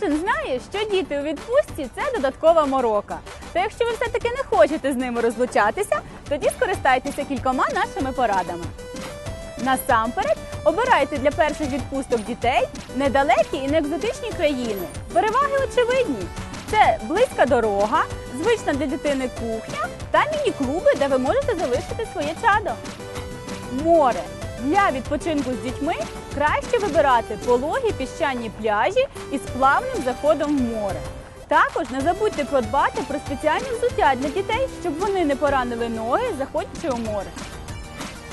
Кожен знає, що діти у відпустці це додаткова морока. Та якщо ви все-таки не хочете з ними розлучатися, тоді скористайтеся кількома нашими порадами. Насамперед, обирайте для перших відпусток дітей недалекі і не екзотичні країни. Переваги очевидні: це близька дорога, звична для дитини кухня та міні-клуби, де ви можете залишити своє чадо. Море. Для відпочинку з дітьми краще вибирати пологі піщані пляжі із плавним заходом в море. Також не забудьте подбати про спеціальне взуття для дітей, щоб вони не поранили ноги, заходячи у море.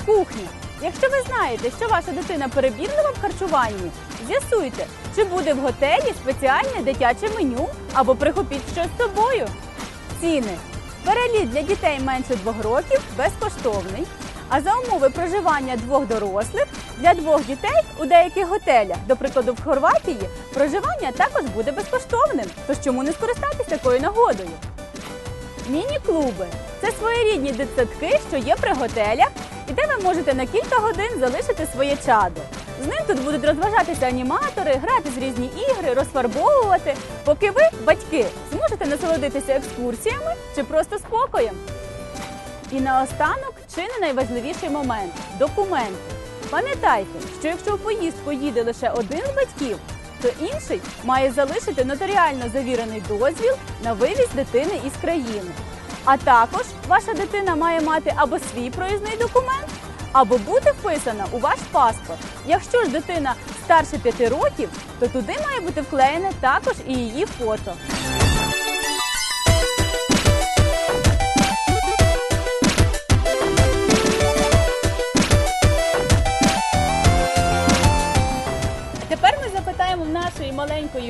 Кухня. Якщо ви знаєте, що ваша дитина перебірлива в харчуванні, з'ясуйте, чи буде в готелі спеціальне дитяче меню або прихопіть щось з собою. Ціни. Переліт для дітей менше двох років безкоштовний. А за умови проживання двох дорослих для двох дітей у деяких готелях, до прикладу, в Хорватії, проживання також буде безкоштовним. Тож чому не скористатися такою нагодою? Міні-клуби це своєрідні дитсадки, що є при готелях, і де ви можете на кілька годин залишити своє чадо. З ним тут будуть розважатися аніматори, грати з різні ігри, розфарбовувати, поки ви, батьки, зможете насолодитися екскурсіями чи просто спокоєм. І наостанок чи не найважливіший момент документи. Пам'ятайте, що якщо в поїздку їде лише один з батьків, то інший має залишити нотаріально завірений дозвіл на вивіз дитини із країни. А також ваша дитина має мати або свій проїзний документ, або бути вписана у ваш паспорт. Якщо ж дитина старше 5 років, то туди має бути вклеєне також і її фото.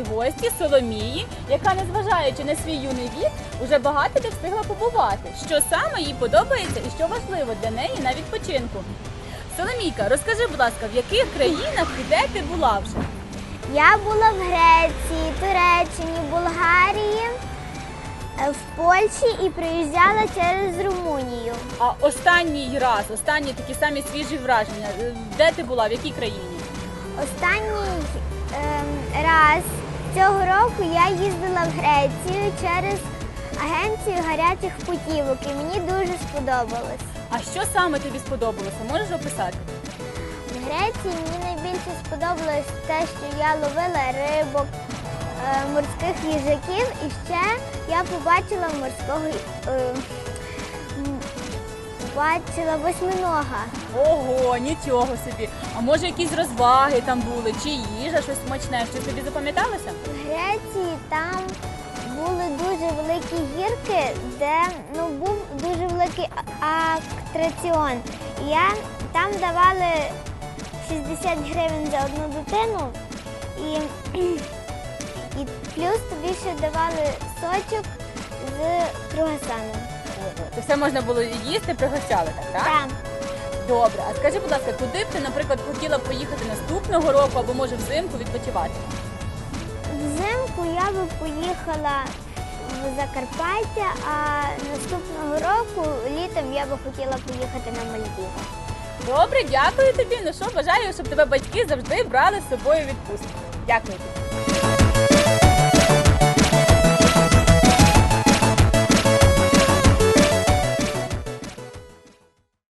Маленької гості Соломії, яка, незважаючи на свій юний вік, уже багато де встигла побувати. Що саме їй подобається і що важливо для неї на відпочинку. Соломійка, розкажи, будь ласка, в яких країнах і де ти була вже? Я була в Греції, Туреччині, Болгарії, е, в Польщі і приїжджала через Румунію. А останній раз, останні такі самі свіжі враження. е, Де ти була? В якій країні? Останній ем, раз цього року я їздила в Грецію через агенцію гарячих путівок і мені дуже сподобалось. А що саме тобі сподобалося? Можеш описати? В Греції мені найбільше сподобалось те, що я ловила рибок, е, морських їжаків і ще я побачила морського е, бачила восьминога. Ого, нічого собі. А може якісь розваги там були, чи їжа, щось смачне, що тобі запам'яталося? В Греції там були дуже великі гірки, де ну, був дуже великий а- атраціон. І я, там давали 60 гривень за одну дитину і, і плюс тобі ще давали сочок з круасаном. Ого, це все можна було їсти, пригощали так, так? Там. Добре, а скажи, будь ласка, куди б ти, наприклад, хотіла поїхати наступного року або може взимку відпочивати? Взимку я би поїхала в Закарпаття, а наступного року літом я би хотіла поїхати на Мальдіви. Добре, дякую тобі. Ну що, бажаю, щоб тебе батьки завжди брали з собою відпустку. Дякую тобі.